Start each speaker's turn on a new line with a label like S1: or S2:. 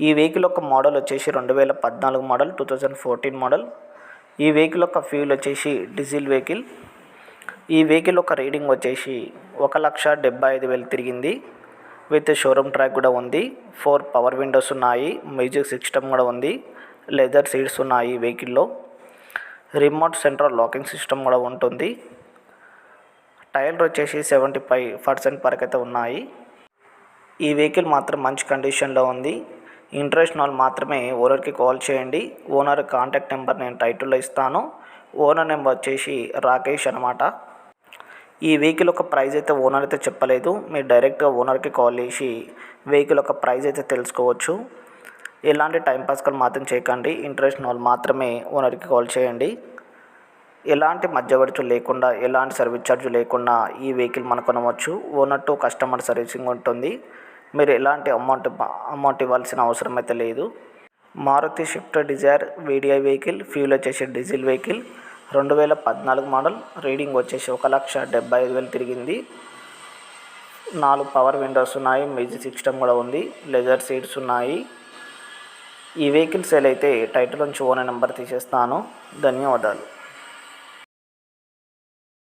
S1: ఈ వెహికల్ యొక్క మోడల్ వచ్చేసి రెండు వేల పద్నాలుగు model two thousand fourteen model. ఈ వెహికల్ యొక్క ఫ్యూల్ వచ్చేసి డీజిల్ వెహికల్. ఈ వెహికల్ యొక్క రీడింగ్ వచ్చేసి ఒక లక్ష డెబ్బై ఐదు వేలు తిరిగింది. విత్ షోరూమ్ ట్రాక్ కూడా ఉంది. ఫోర్ పవర్ విండోస్ ఉన్నాయి. మ్యూజిక్ సిస్టమ్ కూడా ఉంది. లెదర్ సీట్స్ ఉన్నాయి ఈ వెహికల్లో. రిమోట్ సెంట్రల్ లాకింగ్ సిస్టమ్ కూడా ఉంటుంది. టైర్లు వచ్చేసి సెవెంటీ ఫైవ్ పర్సెంట్ వరకు అయితే ఉన్నాయి. ఈ వెహికల్ మాత్రం మంచి కండిషన్లో ఉంది. ఇంట్రెస్ట్ వాళ్ళు మాత్రమే ఓనర్కి కాల్ చేయండి. ఓనర్ కాంటాక్ట్ నెంబర్ నేను టైటిల్లో ఇస్తాను. ఓనర్ నెంబర్ వచ్చేసి రాకేష్ అనమాట ఈ వెహికల్ యొక్క ప్రైస్ అయితే ఓనర్ అయితే చెప్పలేదు. మీరు డైరెక్ట్గా ఓనర్కి కాల్ చేసి వెహికల్ యొక్క ప్రైస్ అయితే తెలుసుకోవచ్చు. ఎలాంటి టైంపాస్ కాల్ మాత్రం చేయకండి. ఇంట్రెస్ట్ వాళ్ళు మాత్రమే ఓనర్కి కాల్ చేయండి. ఎలాంటి మధ్యవర్తులు లేకుండా ఎలాంటి సర్వీస్ ఛార్జ్ లేకుండా ఈ వెహికల్ మనం కొనవచ్చు. ఓనర్ టు కస్టమర్ సర్వీసింగ్ ఉంటుంది. మీరు ఎలాంటి అమౌంట్ అమౌంట్ ఇవ్వాల్సిన అవసరం అయితే లేదు. Maruti Swift Dzire VDI vehicle fuel వచ్చేసి డీజిల్ వెహికల్ రెండు వేల పద్నాలుగు మోడల్ రీడింగ్ వచ్చేసి ఒక లక్ష డెబ్బై ఐదు వేలు తిరిగింది. నాలుగు పవర్ విండోస్ ఉన్నాయి మ్యూజిక్ సిస్టమ్ కూడా ఉంది లెదర్ సీట్స్ ఉన్నాయి. ఈ వెహికల్ సేల్ అయితే టైటిల్ నుంచి ఓనర్ నెంబర్ తీసేస్తాను. ధన్యవాదాలు.